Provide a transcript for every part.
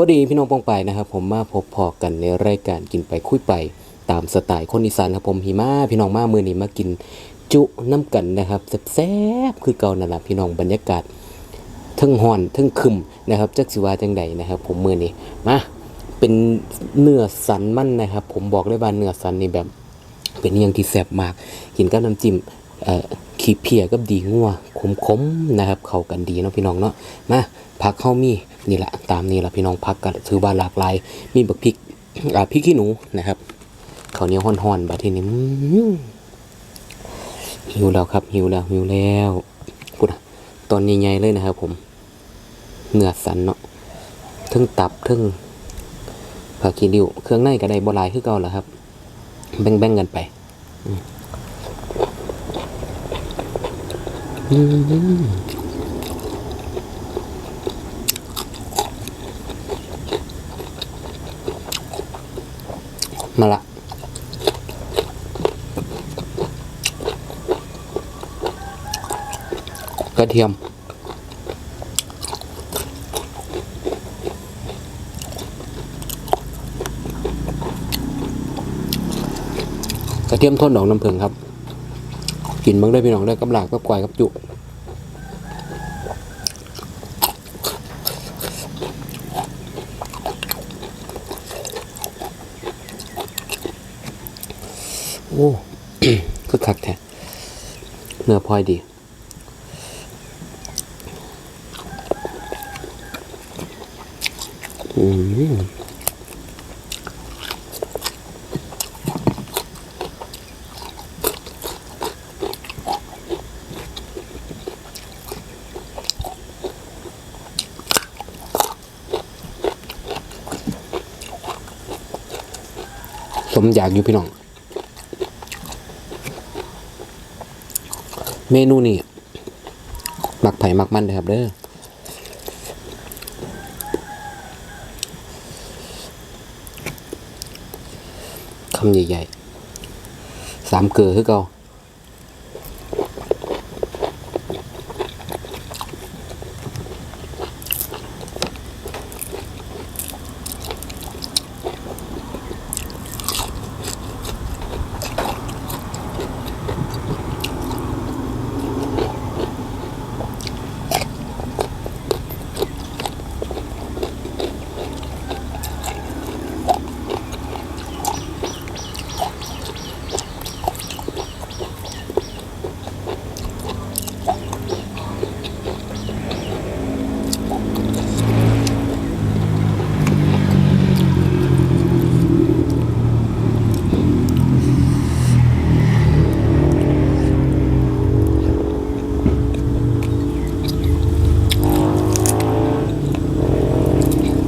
วัสดีพี่น้องปองไปนะครับ ผมมาพบพอกันในรายการกินไปคุยไป ตามสไตล์คนอีสานครับผมหิมาพี่น้องมามือนี้มากินจุน้ำกันนะครับแซ่บๆคือเก่านั่นแหละพี่น้องบรรยากาศทึ่งห่อนทึ่งคึมนะครับจักสิวาจังใดนะครับ ผมมือนี้มาเป็นเนื้อสันมันนะครับ ผมบอกเลยว่าเนื้อสันนี่แบบ เป็นอย่างที่แซ่บมากกินกับน้ำจิ้มเอ่อ ขี้เพียกับดีงัวขมๆนะครับ เข้ากันดีเนาะพี่น้องเนาะมาผักเข้ามีนี่แหละตามนี้ละพี่น้องผักก็ถือว่าหลากหลาย มีบักพริกอ่าพริกขี้หนูนะครับข้าวเหนียวห่อนๆบัดทีนี้หิวแล้วครับหิวแล้วหิวแล้วพูดนะตอนใหญ่ๆเลยนะครับผมเนื้อสันเนาะทึ่งตับทึ่งผักขี้ริ้วเครื่องในก็ได้บลายคือเก่าแหละครับ แบ่งๆกันไปอื มาละกระเทียม กระเทียมทนดอกน้ำผึ้งครับ กินบ้างได้พี่น้องได้กับหลากกับกวายกับจุโอ้คือคักแท้เนื้อพลอยดีอืม มอยากอยู่พี่น้อง เมนูนี่หมักไผ่หมักมันนะครับเด้อคำใหญ่ๆสามเกลือคือเก่า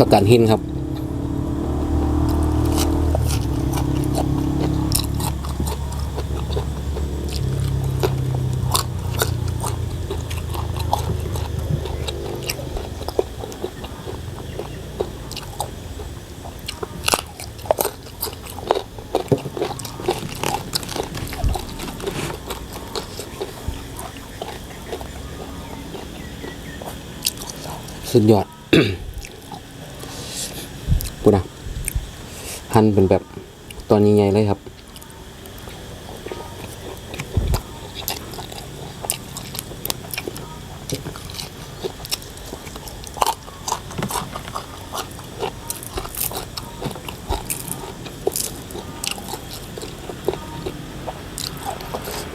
ประกันหินครับ สุดยอดนะ หั่นเป็นแบบตอนใหญ่ๆเลยครับ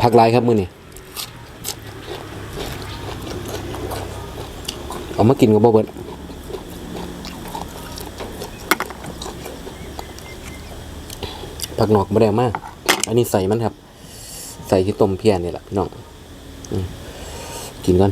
ผักลายครับมือนี่เอามากินกับบ่เบิด ผักหนอกไม่ได้มากอันนี้ใส่มันครับ ใส่ที่ต้มเพียนี่แหละพี่น้องกินก่อน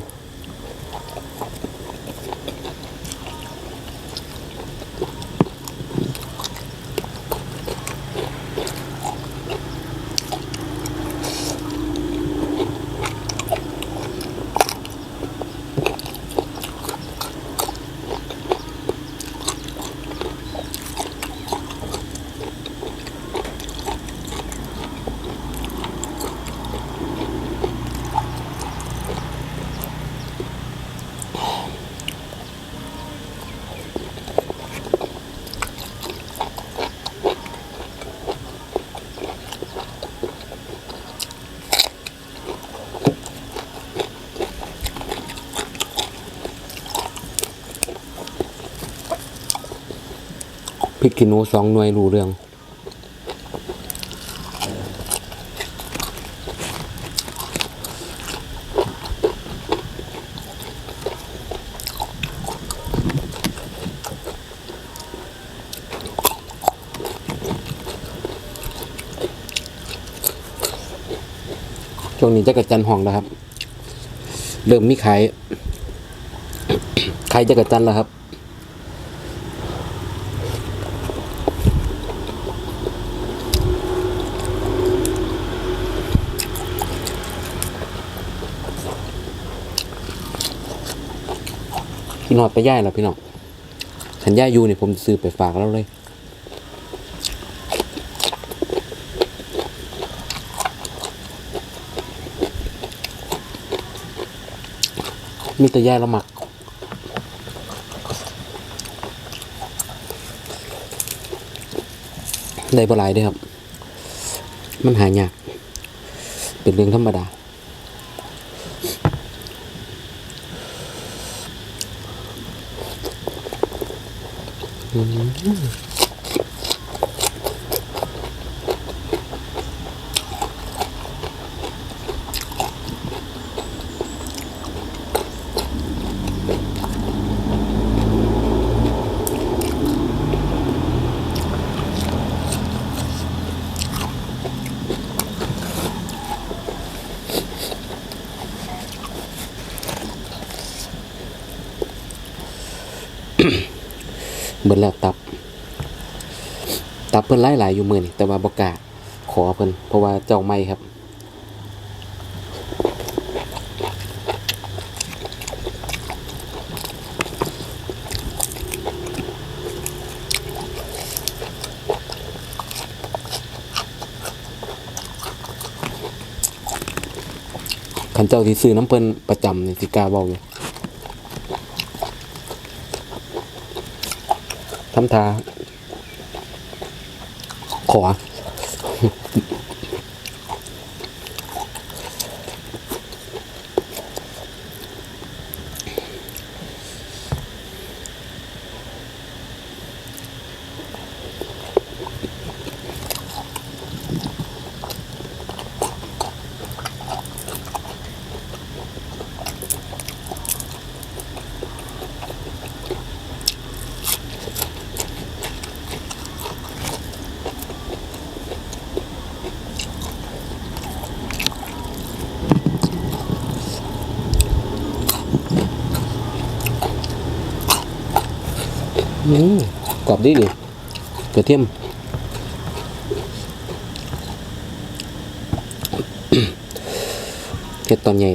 พริกขี้หนูสองหน่วยรู้เรื่อง ช่วงนี้จะกระจันห้องแล้วครับ เริ่มมีขาย ขายจะกระจันแล้วครับ นอดไปย่ายแล้วพี่น้องขันย่ายอยู่เนี่ยผมซื้อไปฝากแล้วเลยมีแต่ย่ายละหมักได้บ่หลายด้อครับ มันหายาก เป็นเรื่องธรรมดาือ เบิดแล้วตับ ตับเพิ่นไล่หลายอยู่มือนี่แต่ว่าบกาขอเพิ่นเพราะว่าเจ้าไม่ครับ ขันเจ้าที่ซื้อน้ำเพิ่นประจำนี่สิกาเว้าอยู่ ทำตาขอ กรอบดีดิกระเทียมเห็ดตอนใหญ่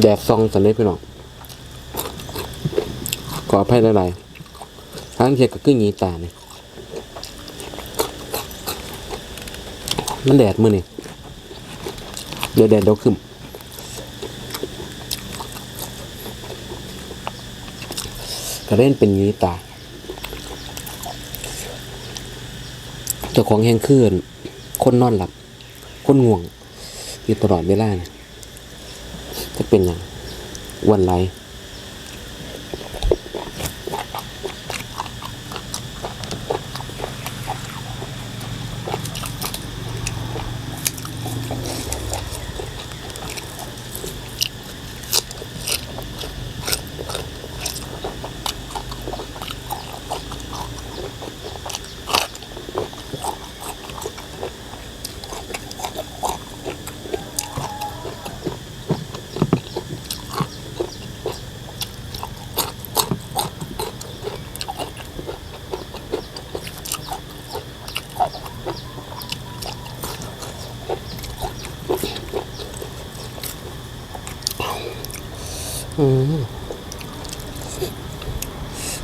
แดดซองสันได้พี่น้อง ขออภัยหลายๆทางเทียกับกึ่งยีตาเนี่ยมันแดดมือนี่เดี๋ยวแดดเดียวขึ้นกระเล่นเป็นยีตาเจ้าของแห้งคืนคนนอนหลับ คนง่วงอยู่ตลอดเวลาเนี่ยจะเป็นอย่างวันไร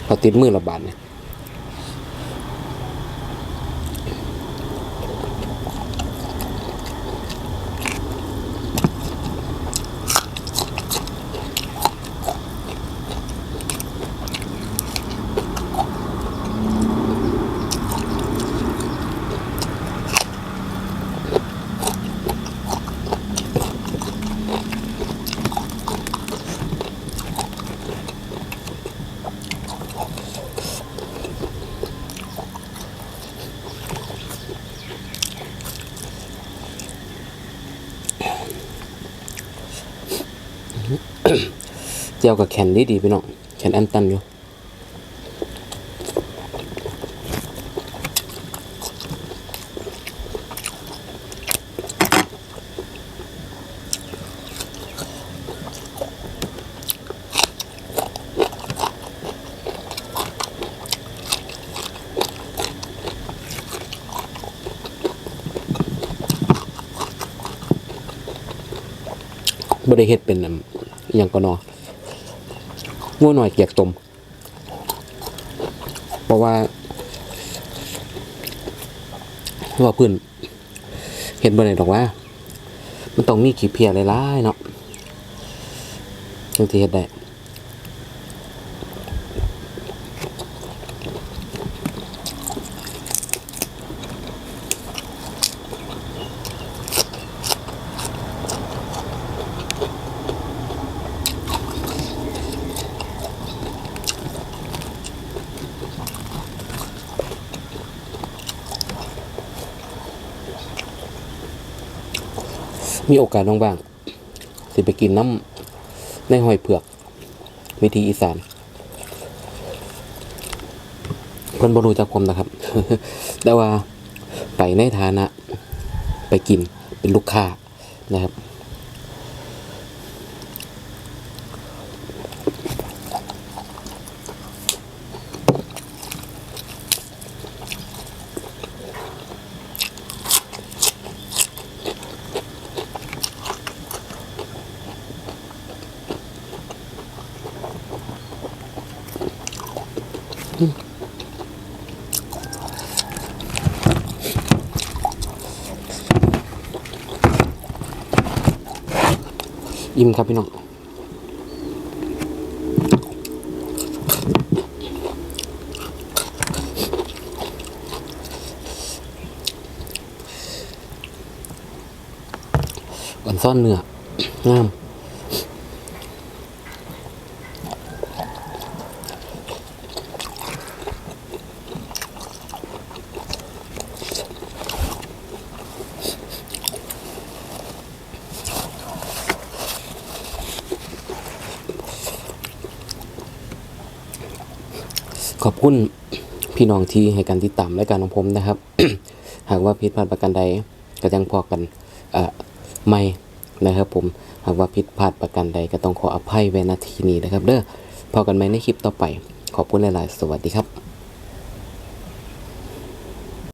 พอติดมือระบาดเนี่ย จียวกับแขนดีดีๆพี่น้องแขนอันตันอยู่บริเฮ็ดเป็นอันอหย่างก็นอ ง่วหน่อยเกียกตมเพราะว่าว่าเพื้นเห็นบ่ไหนดอกว่า มันต้องมีขี้เพียหลายๆเนาะจังที่เห็ดได้ มีโอกาสบ้างๆสิไปกินน้ำในหอยเผือก วิธีอีสานคนบรูจักผมนะครับ แต่ว่าไปในฐานะ ไปกินเป็นลูกค้านะครับ มครับพี่น้องก่อนซ่อนเนื้องาม ขอบคุณพี่น้องที่ให้การติดตามรายการของผมนะครับ หากว่าผิดพลาดประการใดก็ยังพอกันไม่นะครับผมหากว่าผิดพลาดประการใดก็ต้องขออภัยเวนาทีนี้นะครับ เด้อพอกันไหมในคลิปต่อไป ขอบคุณหลาย ๆ สวัสดีครับ